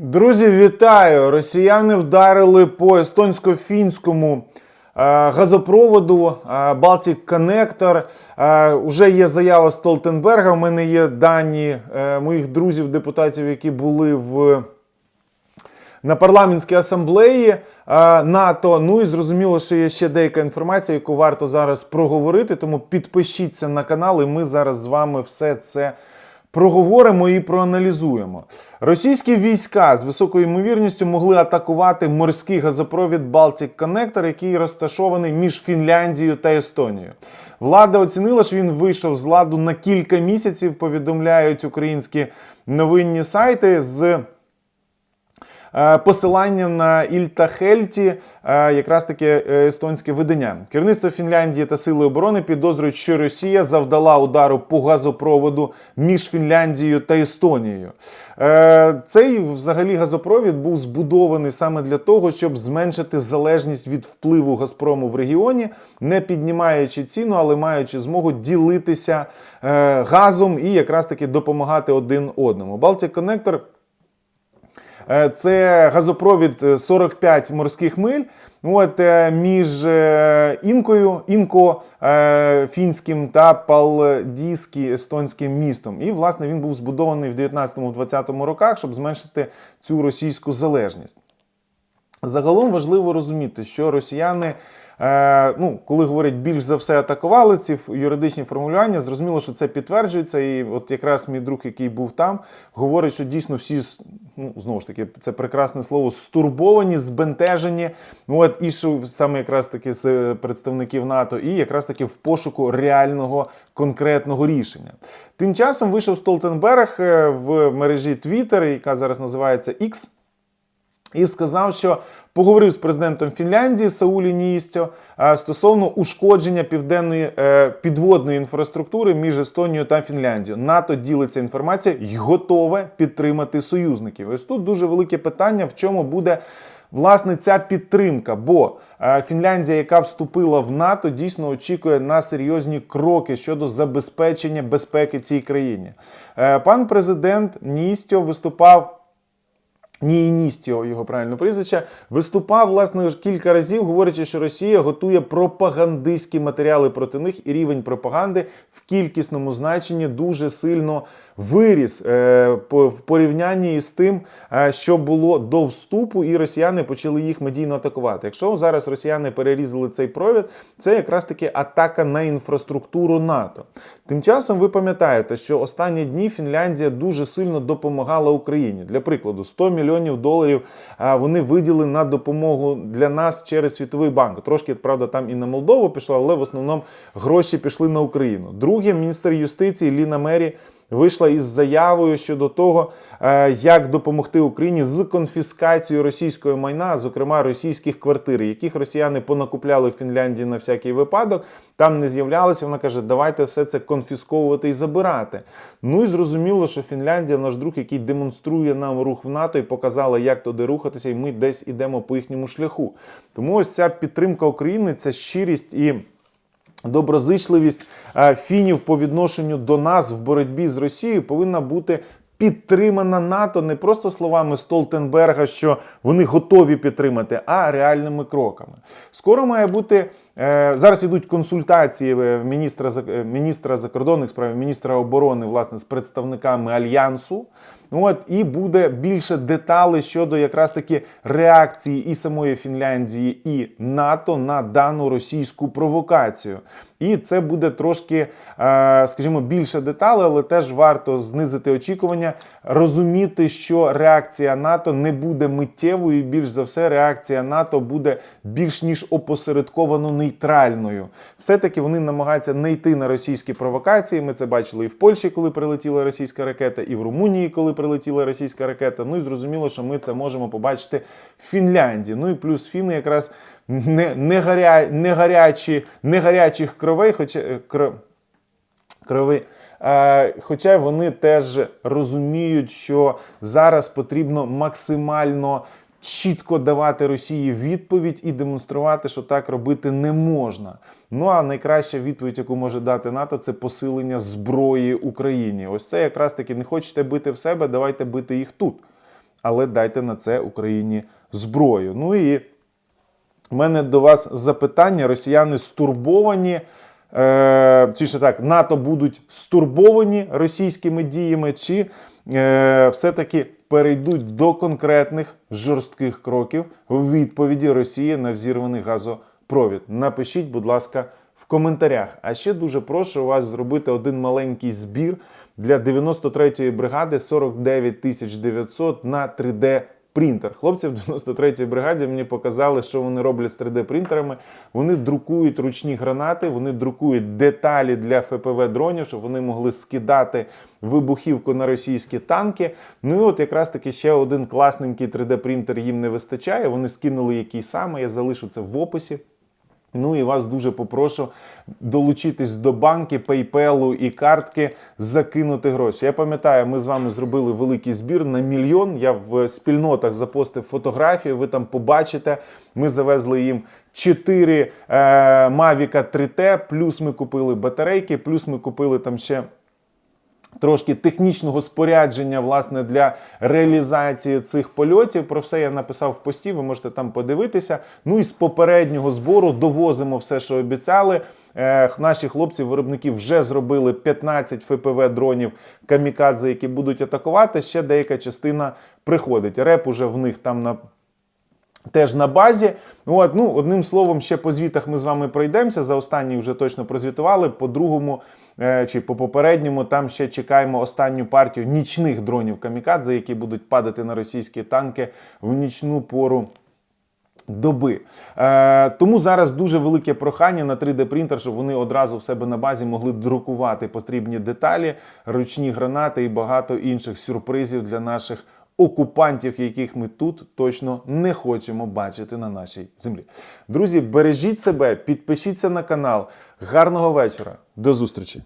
Друзі, вітаю! Росіяни вдарили по естонсько-фінському е, газопроводу е, Baltic Connector. Е, Уже є заява Столтенберга. У мене є дані моїх друзів-депутатів, які були в. На парламентській асамблеї е, НАТО. Ну і зрозуміло, що є ще деяка інформація, яку варто зараз проговорити. Тому підпишіться на канал, і ми зараз з вами все це проговоримо і проаналізуємо. Російські війська з високою ймовірністю могли атакувати морський газопровід Baltic Connector, який розташований між Фінляндією та Естонією. Влада оцінила, що він вийшов з ладу на кілька місяців. Повідомляють українські новинні сайти з. Е, Посилання на Ільта Хельті, е, якраз таке е, естонське видання. Керівництво Фінляндії та Сили оборони підозрюють, що Росія завдала удару по газопроводу між Фінляндією та Естонією. Цей взагалі газопровід був збудований саме для того, щоб зменшити залежність від впливу Газпрому в регіоні, не піднімаючи ціну, але маючи змогу ділитися газом і якраз таки допомагати один одному. Baltic Connector Це газопровід е, 45 морських миль. От е, між е, інкою, інко е, фінським та Палдіскі естонським містом. І власне він був збудований в 19-20 роках, щоб зменшити цю російську залежність. Загалом важливо розуміти, що росіяни, е, ну, коли говорять більш за все атакували ці юридичні формулювання, зрозуміло, що це підтверджується. І от якраз мій друг, який був там, говорить, що дійсно всі ну, знову ж таки, це прекрасне слово, стурбовані, збентежені. От і що саме якраз таки з представників НАТО, і якраз таки в пошуку реального конкретного рішення. Тим часом вийшов Столтенберг е, в мережі Twitter, яка зараз називається X, і сказав, що поговорив з президентом Фінляндії Саулі Ністьо е, стосовно ушкодження південної е, підводної інфраструктури між Естонією та Фінляндією. НАТО ділиться інформацією і готове підтримати союзників. Ось тут дуже велике питання, в чому буде. Власне, ця підтримка, бо е, Фінляндія, яка вступила в НАТО, дійсно очікує на серйозні кроки щодо забезпечення безпеки цій країні. Пан президент Ністьо виступав Ніїністіо, його правильне прізвище, виступав власне кілька разів, говорячи, що Росія готує пропагандистські матеріали проти них, і рівень пропаганди в кількісному значенні дуже сильно виріс е, в порівнянні із тим, е, що було до вступу, і росіяни почали їх медійно атакувати. Якщо зараз росіяни перерізали цей провід, це якраз таки атака на інфраструктуру НАТО. Тим часом ви пам'ятаєте, що останні дні Фінляндія дуже сильно допомагала Україні. Для прикладу, 100 мільйонів доларів вони виділили на допомогу для нас через Світовий банк. Трошки, правда, там і на Молдову пішло, але в основному гроші пішли на Україну. Друге, міністр юстиції Ліна Мері вийшла із заявою щодо того, е, як допомогти Україні з конфіскацією російського майна, зокрема російських квартир, яких росіяни понакупляли в Фінляндії на всякий випадок. Там не з'являлися. Вона каже, давайте все це конфісковувати і забирати. Ну і зрозуміло, що Фінляндія, наш друг, який демонструє нам рух в НАТО і показала, як туди рухатися, і ми десь ідемо по їхньому шляху. Тому ось ця підтримка України, це щирість і. Доброзичливість е, фінів по відношенню до нас в боротьбі з Росією повинна бути підтримана НАТО не просто словами Столтенберга, що вони готові підтримати, а реальними кроками. Скоро має бути е, зараз ідуть консультації е, міністра міністра закордонних справ, міністра оборони власне з представниками альянсу. Ну, От і буде більше деталей щодо якраз таки реакції і самої Фінляндії, і НАТО на дану російську провокацію. І це буде трошки, е, скажімо, більше деталей, але теж варто знизити очікування, розуміти, що реакція НАТО не буде миттєвою. і Більш за все, реакція НАТО буде більш ніж опосередковано нейтральною. Все-таки вони намагаються не йти на російські провокації. Ми це бачили і в Польщі, коли прилетіла російська ракета, і в Румунії, коли прилетіла російська ракета. Ну і зрозуміло, що ми це можемо побачити в Фінляндії. Ну і плюс фіни якраз не, не, гаря, не гарячі, не гарячих кровей, хоча е, крови. Е, Хоча вони теж розуміють, що зараз потрібно максимально чітко давати Росії відповідь і демонструвати, що так робити не можна. Ну а найкраща відповідь, яку може дати НАТО, це посилення зброї Україні. Ось це якраз таки не хочете бити в себе, давайте бити їх тут. але дайте на це Україні зброю. Ну і у мене до вас запитання: росіяни стурбовані. Е, чи ще так, НАТО будуть стурбовані російськими діями, чи е, все-таки перейдуть до конкретних жорстких кроків в відповіді Росії на взірваний газопровід? Напишіть, будь ласка, в коментарях. А ще дуже прошу вас зробити один маленький збір для 93-ї бригади 49 900 на 3D принтер. Хлопці в 93-й бригаді мені показали, що вони роблять з 3D-принтерами. Вони друкують ручні гранати, вони друкують деталі для ФПВ дронів, щоб вони могли скидати вибухівку на російські танки. Ну і от якраз таки ще один класненький 3D-принтер їм не вистачає. Вони скинули який саме. Я залишу це в описі. Ну і вас дуже попрошу долучитись до банки, PayPal і картки, закинути гроші. Я пам'ятаю, ми з вами зробили великий збір на мільйон. Я в спільнотах запостив фотографії. Ви там побачите. Ми завезли їм 4 е, Mavic 3T, плюс ми купили батарейки, плюс ми купили там ще. Трошки технічного спорядження власне для реалізації цих польотів. Про все я написав в пості. Ви можете там подивитися. Ну і з попереднього збору довозимо все, що обіцяли. Е, наші хлопці-виробники вже зробили 15 ФПВ дронів камікадзе, які будуть атакувати. Ще деяка частина приходить. Реп уже в них там на. Теж на базі. От, ну, одним словом, ще по звітах ми з вами пройдемося. За останній вже точно прозвітували. По другому е, чи по попередньому там ще чекаємо останню партію нічних дронів камікадзе, які будуть падати на російські танки в нічну пору. Доби. Е, тому зараз дуже велике прохання на 3D-принтер, щоб вони одразу в себе на базі могли друкувати потрібні деталі, ручні гранати і багато інших сюрпризів для наших окупантів, яких ми тут точно не хочемо бачити на нашій землі. Друзі, бережіть себе, підпишіться на канал. Гарного вечора. До зустрічі!